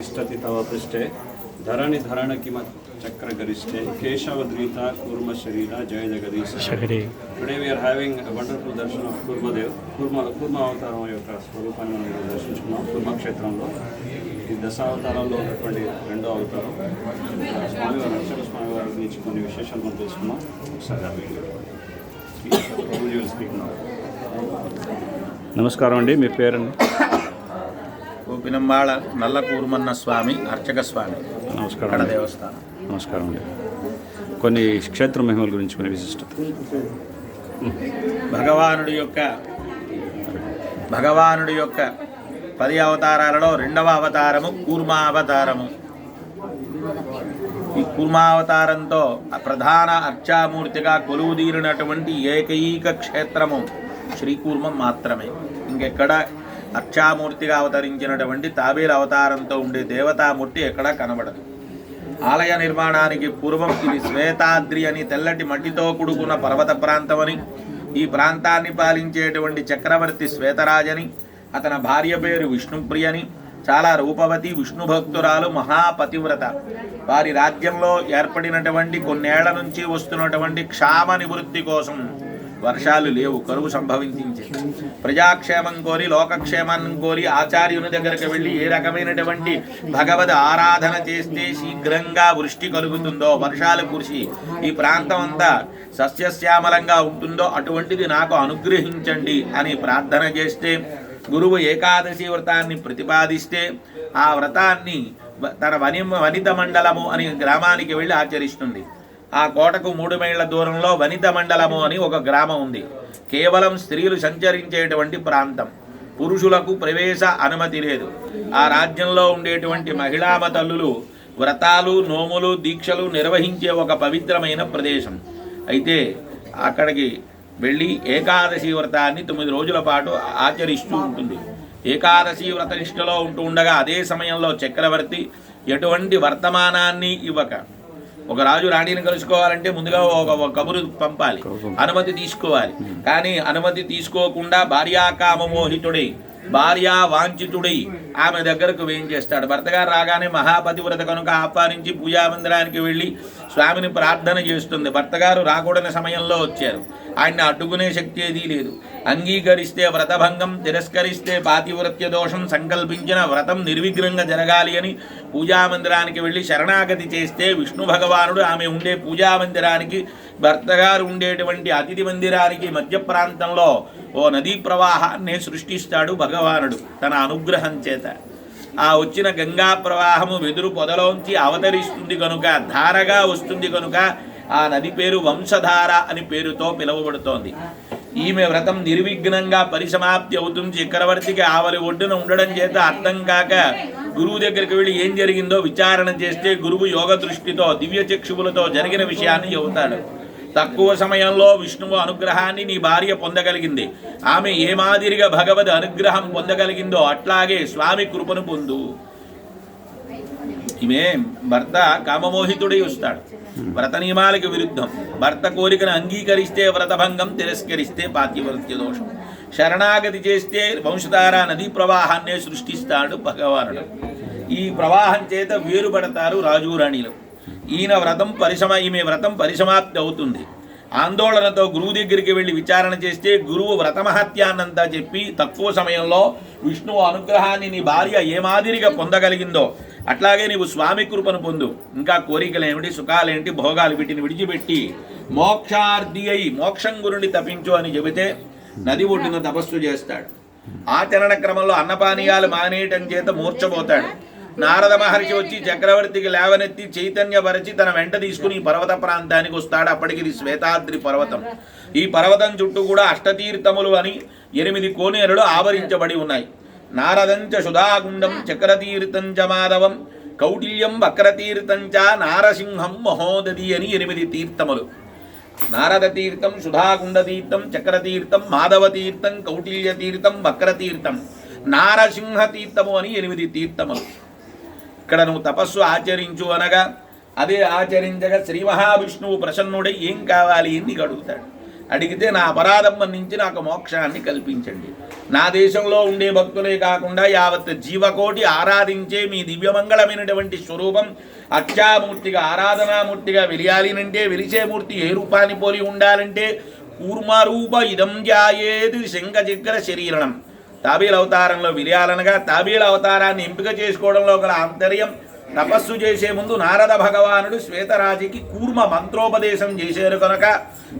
तिष्ठति तव पृष्ठे धरणि धरणकिम चक्रगरिष्ठे केशवद्रीता कूर्म शरीर जय Jagdish Sabari Today we are having a wonderful darshan of Kurmadev. Kurma కూర్మ అవతారం యొక్క స్వరూపాన్ని మనం ఈరోజు దర్శించుకున్నాం కూర్మ క్షేత్రంలో ఈ దశావతారాల్లో ఉన్నటువంటి రెండో అవతారం స్వామివారు అక్షర స్వామి వారి నుంచి కొన్ని విశేషాలు మనం తెలుసుకున్నాం ఒకసారి ఆ వీడియో స్పీక్ నమస్కారం అండి మీ పేరండి గోపినంబాళ నల్ల కూర్మన్న స్వామి అర్చక స్వామి. నమస్కారం. దేవస్థానం. నమస్కారం అండి. కొన్ని క్షేత్ర మహిమల గురించి కొన్ని విశిష్టత. భగవానుడి యొక్క భగవానుడి యొక్క పది అవతారాలలో రెండవ అవతారము కూర్మావతారము. ఈ కూర్మావతారంతో ప్రధాన అర్చామూర్తిగా కొలువుదీరినటువంటి ఏకైక క్షేత్రము శ్రీకూర్మం మాత్రమే. ఇంకెక్కడ అర్చామూర్తిగా అవతరించినటువంటి తాబేలు అవతారంతో ఉండే దేవతామూర్తి ఎక్కడా కనబడదు. ఆలయ నిర్మాణానికి పూర్వం ఇది శ్వేతాద్రి అని తెల్లటి మట్టితో కూడుకున్న పర్వత ప్రాంతమని ఈ ప్రాంతాన్ని పాలించేటువంటి చక్రవర్తి శ్వేతరాజని అతని భార్య పేరు విష్ణుప్రియని చాలా రూపవతి విష్ణు భక్తురాలు మహాపతివ్రత. వారి రాజ్యంలో ఏర్పడినటువంటి కొన్నేళ్ళ నుంచి వస్తున్నటువంటి క్షామ నివృత్తి కోసం వర్షాలు లేవు కరువు సంభవించింది. ప్రజాక్షేమం కోరి లోకక్షేమాన్ని కోరి ఆచార్యుని దగ్గరికి వెళ్ళి ఏ రకమైనటువంటి భగవద్ ఆరాధన చేస్తే శీఘ్రంగా వృష్టి కలుగుతుందో వర్షాలు కురిసి ఈ ప్రాంతం అంతా సస్యశ్యామలంగా ఉంటుందో అటువంటిది నాకు అనుగ్రహించండి అని ప్రార్థన చేస్తే గురువు ఏకాదశి వ్రతాన్ని ప్రతిపాదిస్తే ఆ వ్రతాన్ని తన వని వనిత మండలము అని గ్రామానికి వెళ్ళి ఆచరిస్తుంది. ఆ కోటకు మూడు మైళ్ళ దూరంలో వనిత మండలము అని ఒక గ్రామం ఉంది. కేవలం స్త్రీలు సంచరించేటువంటి ప్రాంతం. పురుషులకు ప్రవేశ అనుమతి లేదు. ఆ రాజ్యంలో ఉండేటువంటి మహిళామతల్లులు వ్రతాలు నోములు దీక్షలు నిర్వహించే ఒక పవిత్రమైన ప్రదేశం. అయితే అక్కడికి వెళ్ళి ఏకాదశి వ్రతాన్ని తొమ్మిది రోజుల పాటు ఆచరిస్తూ ఉంటుంది. ఏకాదశి వ్రత నిష్ఠలో ఉంటూ ఉండగా అదే సమయంలో చక్రవర్తి ఎటువంటి వర్తమానాన్ని ఇవ్వక ఒక రాజు రాణిని కలుసుకోవాలంటే ముందుగా ఒక కబురు పంపాలి. అనుమతి తీసుకోవాలి. కానీ అనుమతి తీసుకోకుండా భార్యాకామమోహితుడై భార్యా వాంఛితుడై ఆమె దగ్గరకు వేం చేస్తాడు. భర్తగారు రాగానే మహాపతివ్రత కనుక ఆహ్వానించి పూజా మందిరానికి వెళ్ళి స్వామిని ప్రార్థన చేస్తుంది. భర్త గారు రాకూడని సమయంలో వచ్చారు. ఆయన్ని అడ్డుకునే శక్తి ఏదీ లేదు. అంగీకరిస్తే వ్రతభంగం తిరస్కరిస్తే పాతివ్రత్య దోషం సంకల్పించిన వ్రతం నిర్విఘ్నంగా జరగాలి అని పూజా మందిరానికి వెళ్ళి శరణాగతి చేస్తే విష్ణు భగవానుడు ఆమె ఉండే పూజా మందిరానికి ఉండేటువంటి అతిథి మందిరానికి మధ్య ప్రాంతంలో ఓ నదీ ప్రవాహాన్ని సృష్టిస్తాడు భగవానుడు తన అనుగ్రహం చేత. ఆ వచ్చిన గంగా ప్రవాహము వెదురు పొదలోంచి అవతరిస్తుంది కనుక ధారగా వస్తుంది కనుక ఆ నది పేరు వంశధార అని పేరుతో పిలువబడుతోంది. ఈమె వ్రతం నిర్విఘ్నంగా పరిసమాప్తి అవుతుంది. చక్రవర్తికి ఆవలి ఒడ్డున ఉండడం చేత అర్థం కాక గురువు దగ్గరికి వెళ్ళి ఏం జరిగిందో విచారణ చేస్తే గురువు యోగ దృష్టితో దివ్య చక్షువులతో జరిగిన విషయాన్ని చెబుతాడు. తక్కువ సమయంలో విష్ణువు అనుగ్రహాన్ని నీ భార్య పొందగలిగింది. ఆమె ఏ మాదిరిగా భగవద్ అనుగ్రహం పొందగలిగిందో అట్లాగే స్వామి కృపను పొందు. ఈమె భర్త కామమోహితుడై వస్తాడు. వ్రత నియమాలకు విరుద్ధం. భర్త కోరికను అంగీకరిస్తే వ్రతభంగం తిరస్కరిస్తే పాతివ్రత్య దోషం. శరణాగతి చేస్తే వంశధార నదీ ప్రవాహాన్నే సృష్టిస్తాడు భగవానుడు. ఈ ప్రవాహం చేత వేరుపడతారు రాజు రాణిలు. ఈయన వ్రతం పరిసమ ఈమె వ్రతం పరిసమాప్తి అవుతుంది. ఆందోళనతో గురువు దగ్గరికి వెళ్ళి విచారణ చేస్తే గురువు వ్రతమహత్యాన్నంతా చెప్పి తక్కువ సమయంలో విష్ణువు అనుగ్రహాన్ని నీ భార్య ఏ మాదిరిగా పొందగలిగిందో అట్లాగే నీవు స్వామి కృపను పొందు. ఇంకా కోరికలేమిటి సుఖాలేంటి భోగాలు వీటిని విడిచిపెట్టి మోక్షార్థి అయి మోక్షం గురుని తప్పించు అని చెబితే నది ఒడ్డున తపస్సు చేస్తాడు. ఆచరణ క్రమంలో అన్నపానీయాలు మానేయటం చేత మూర్చపోతాడు నారద మహర్షి వచ్చి చక్రవర్తికి లేవనెత్తి చైతన్యపరచి తన వెంట తీసుకుని ఈ పర్వత ప్రాంతానికి వస్తాడు. అప్పటికి ఇది శ్వేతాద్రి పర్వతం. ఈ పర్వతం చుట్టూ కూడా అష్టతీర్థములు అని ఎనిమిది కోనేరులు ఆవరించబడి ఉన్నాయి. నారదంచ సుధాగుండం చక్రతీర్థంచ మాధవం కౌటిల్యం వక్రతీర్థంచ నారసింహం మహోదది అని ఎనిమిది తీర్థములు. నారద తీర్థం సుధాగుండ తీర్థం చక్రతీర్థం మాధవ తీర్థం కౌటిల్య తీర్థం వక్రతీర్థం నారసింహ తీర్థము అని ఎనిమిది తీర్థములు. ఇక్కడ నువ్వు తపస్సు ఆచరించు అనగా అదే ఆచరించగా శ్రీ మహావిష్ణువు ప్రసన్నుడై ఏం కావాలి అని నీకు అడుగుతాడు. అడిగితే నా అపరాధం నుంచి నాకు మోక్షాన్ని కల్పించండి. నా దేశంలో ఉండే భక్తులే కాకుండా యావత్ జీవకోటి ఆరాధించే మీ దివ్యమంగళమైనటువంటి స్వరూపం అక్షామూర్తిగా ఆరాధనామూర్తిగా వెలియాలినంటే వెలిచే మూర్తి ఏ రూపాన్ని పోలి ఉండాలంటే కూర్మరూప ఇదం జాయేది శంఖచిగ్ర శరీరణం. తాబీల అవతారంలో విరియాలనగా తాబీల అవతారాన్ని ఎంపిక చేసుకోవడంలో గల ఆంతర్యం తపస్సు చేసే ముందు నారద భగవానుడు శ్వేతరాజుకి కూర్మ మంత్రోపదేశం చేశారు కనుక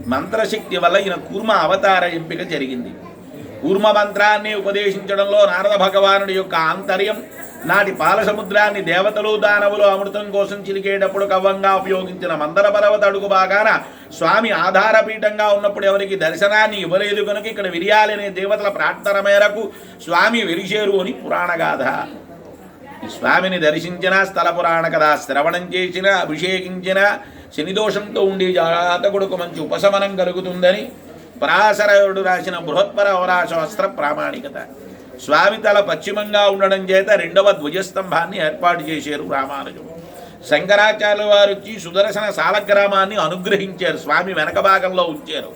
మంత్రశక్తి వల్ల ఈయన కూర్మ అవతార ఎంపిక జరిగింది. కూర్మ మంత్రాన్ని ఉపదేశించడంలో నారద భగవానుడి యొక్క ఆంతర్యం నాటి పాలసముద్రాన్ని దేవతలు దానవులు అమృతం కోసం చిలికేటప్పుడు కవ్వంగా ఉపయోగించిన మందర పర్వత అడుగు బాగాన స్వామి ఆధారపీఠంగా ఉన్నప్పుడు ఎవరికి దర్శనాన్ని ఇవ్వలేదు కనుక ఇక్కడ విరియాలనే దేవతల ప్రార్థన మేరకు స్వామి విరిచేరు అని పురాణగాథ స్వామిని దర్శించిన స్థల పురాణ కథ శ్రవణం చేసిన అభిషేకించిన శనిదోషంతో ఉండే జాతకుడుకు మంచి ఉపశమనం కలుగుతుందని పరాశరుడు రాసిన బృహత్పర అవరాశాస్త్ర ప్రామాణికత. స్వామి తల పశ్చిమంగా ఉండడం చేత రెండవ ధ్వజస్తంభాన్ని ఏర్పాటు చేశారు రామానుజం. శంకరాచార్య వారు వచ్చి సుదర్శన సాలగ్రామాన్ని అనుగ్రహించారు స్వామి వెనక భాగంలో ఉంచారు.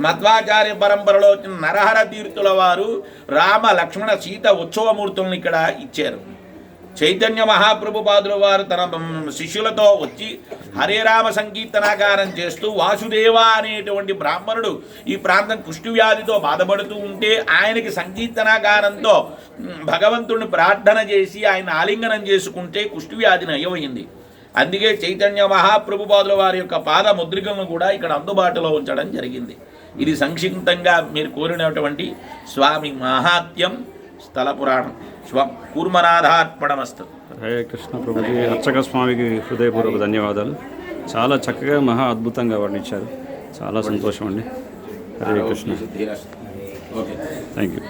మధ్వాచార్య పరంపరలో వచ్చిన నరహర తీర్థుల వారు రామ లక్ష్మణ సీత ఉత్సవమూర్తులను ఇక్కడ ఇచ్చారు. చైతన్య మహాప్రభుపాదుల వారు తన శిష్యులతో వచ్చి హరే రామ సంకీర్తనాకారం చేస్తూ వాసుదేవ అనేటువంటి బ్రాహ్మణుడు ఈ ప్రాంతం కుష్ఠువ్యాధితో బాధపడుతూ ఉంటే ఆయనకి సంకీర్తనాకారంతో భగవంతుడిని ప్రార్థన చేసి ఆయన ఆలింగనం చేసుకుంటే కుష్ఠువ్యాధి నయమైంది అందుకే చైతన్య మహాప్రభుపాదుల వారి యొక్క పాద ముద్రికలను కూడా ఇక్కడ అందుబాటులో ఉంచడం జరిగింది. ఇది సంక్షిప్తంగా మీరు కోరినటువంటి స్వామి మహాత్యం స్థల పురాణం స్వ కూర్మనాథార్పణమస్తు. హరే కృష్ణ ప్రభుజీ. అర్చక స్వామికి హృదయపూర్వక ధన్యవాదాలు. చాలా చక్కగా మహా అద్భుతంగా వర్ణించారు. చాలా సంతోషం అండి. Hare Krishna. Okay. Thank you